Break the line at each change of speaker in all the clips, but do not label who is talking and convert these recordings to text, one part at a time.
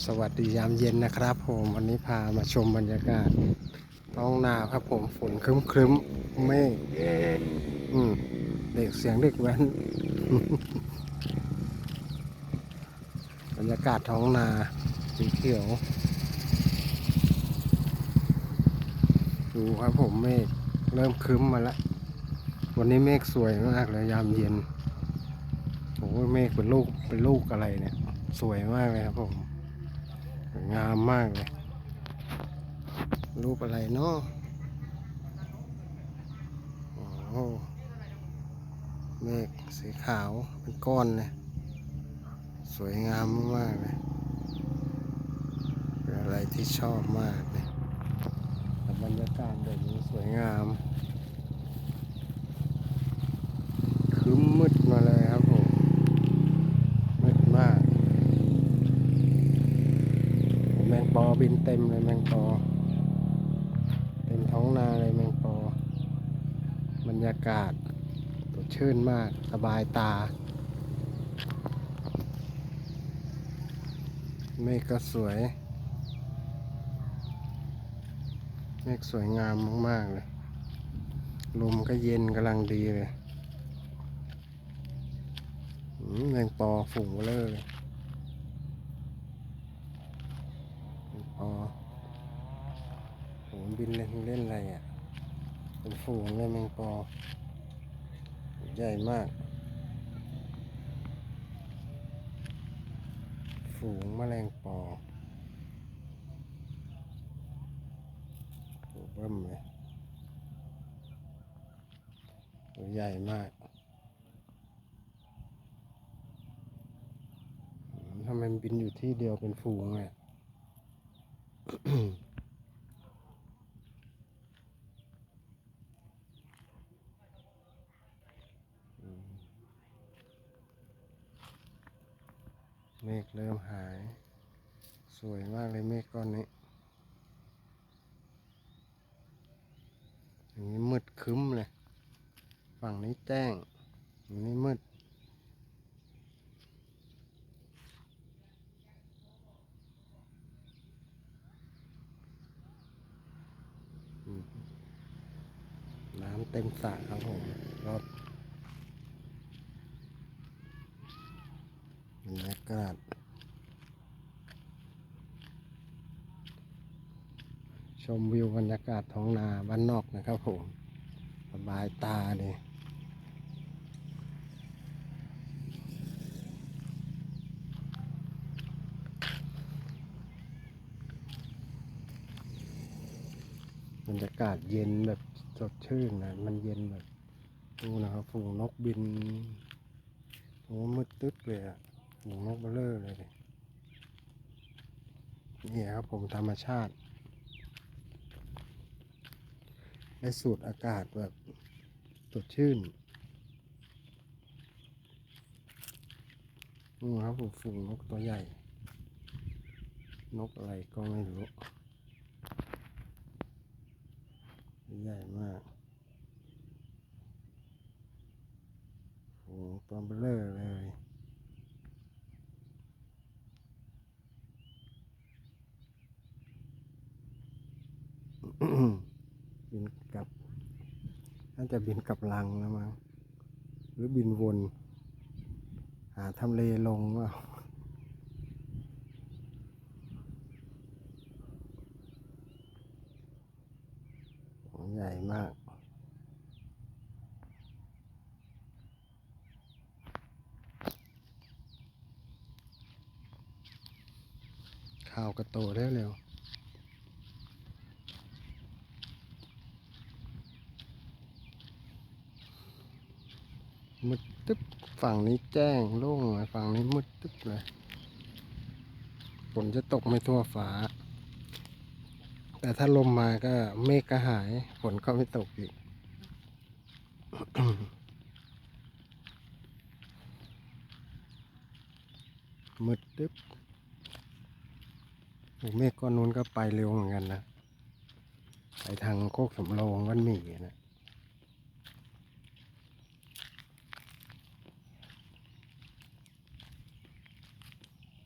สวัสดียามเย็นนะครับผมวันนี้พามาชมบรรยากาศท้องนาครับผมฝนครึ้มครึ้มๆเมฆอืมเด็กเสียงเด็กแว้น บรรยากาศท้องนาสีเขียว ดูครับผมเมฆเริ่มครึ้มมาแล้ว วันนี้เมฆสวยมากเลยยามเย็นโอ้ยเมฆเป็นลูกเป็นลูกอะไรเนี่ย สวยมากเลยครับผมสวย งามมากเลย รูปอะไรเนาะโอ้โหเมฆสีขาวเป็นก้อนเลยสวยงามมากๆเลยเป็นอะไรที่ชอบมากเลยบรรยากาศแบบนี้สวยงามครึ้มมืดมาเลยครับผม มืดมาก แมงปอ บินเต็มเลยแมงปอ เต็มท้องนาเลยแมงปอ บรรยากาศสดชื่นมากสบายตา เมฆก็สวย เมฆสวยงามมาก ๆ เลย ลมก็เย็นกำลังดีเลยแมงปอฝูงเลย อ๋อโหมัน บินเล่นเล่นอะไรอะ เป็นฝูงเลยแมงปอ ใหญ่มาก ฝูงแมลงปอตัวเบิ่มเลยตัวใหญ่มากทำไมมันบินอยู่ที่เดียวเป็นฝูงเลยอะ เมฆเริ่มหาย สวยมากเลยเมฆก้อนนี้อย่างนี้มืดคึ้มเลย ฝั่งนี้แจ้งฝั่งนี้มืด น้ำเต็มสระครับผมรถบ รรยากาศชมวิวบรรยากาศท้องนาบ้านนอกนะครับผมสบายตาเลยบรรยากาศเย็นแบบสดชื่นนะมันเย็นแบบดูนะครับฝูงนกบินโอ้มืดตึ๊บเลยอะ ฝูงนกเบลเลอร์เลยนี่ครับผมธรรมชาติได้สูดอากาศแบบสดชื่นนี่ครับผมฝูงนกตัวใหญ่ นกอะไรก็ไม่รู้ใหญ่มากฝูงตัวเบลเลอร์เลย บินกลับ น่าจะบินกลับรังแล้วมั้ง หรือบินวน หาทำเลลงว่าใหญ่มากข้าวกระโตได้เร็ว มืดตึ๊บฝั่งนี้แจ้งโล่งเลยฝั่งนี้มืดตึ๊บเลยฝนจะตกไม่ทั่วฟ้า แต่ถ้าลมมาก็เมฆก็หายฝนก็ไม่ตกอีกมืดตึ๊บโอ้เมฆก้อนนู้นก็ไปเร็วเหมือนกันนะ ไปทางโคกสำโรงวันหมี่นะ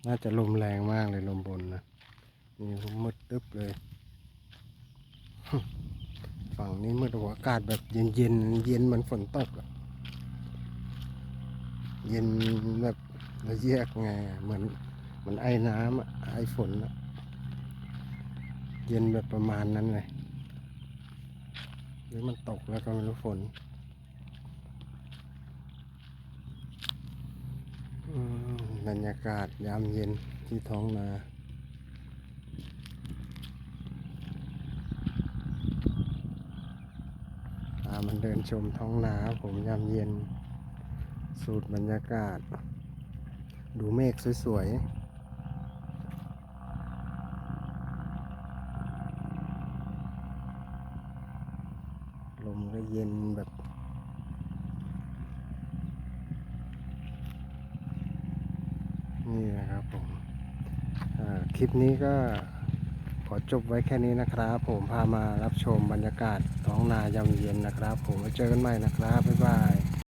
น่าจะลมแรงมากเลยลมบนนะนี่มืดตึ๊บเลย ฝั่งนี้มืดหัวอากาศแบบเย็นเย็นๆเย็นเหมันฝนตกอะเย็นแบบราแยกไงเหมือนเหมือนไอ้น้ำอะไอ้ฝนอะเย็นแบบประมาณนั้นเลยหรือมันตกแล้วก็ไม่รู้ฝนอืม บรรยากาศยามเย็นที่ท้องนาพามันเดินชมท้องนาผมยามเย็น สูตรบรรยากาศ ดูเมฆสวยๆ ลมก็เย็นแบบ นะครับผมคลิปนี้ก็ขอจบไว้แค่นี้นะครับ ผมพามารับชมบรรยากาศท้องนายามเย็นนะครับ ผมไว้เจอกันใหม่นะครับบ๊ายบาย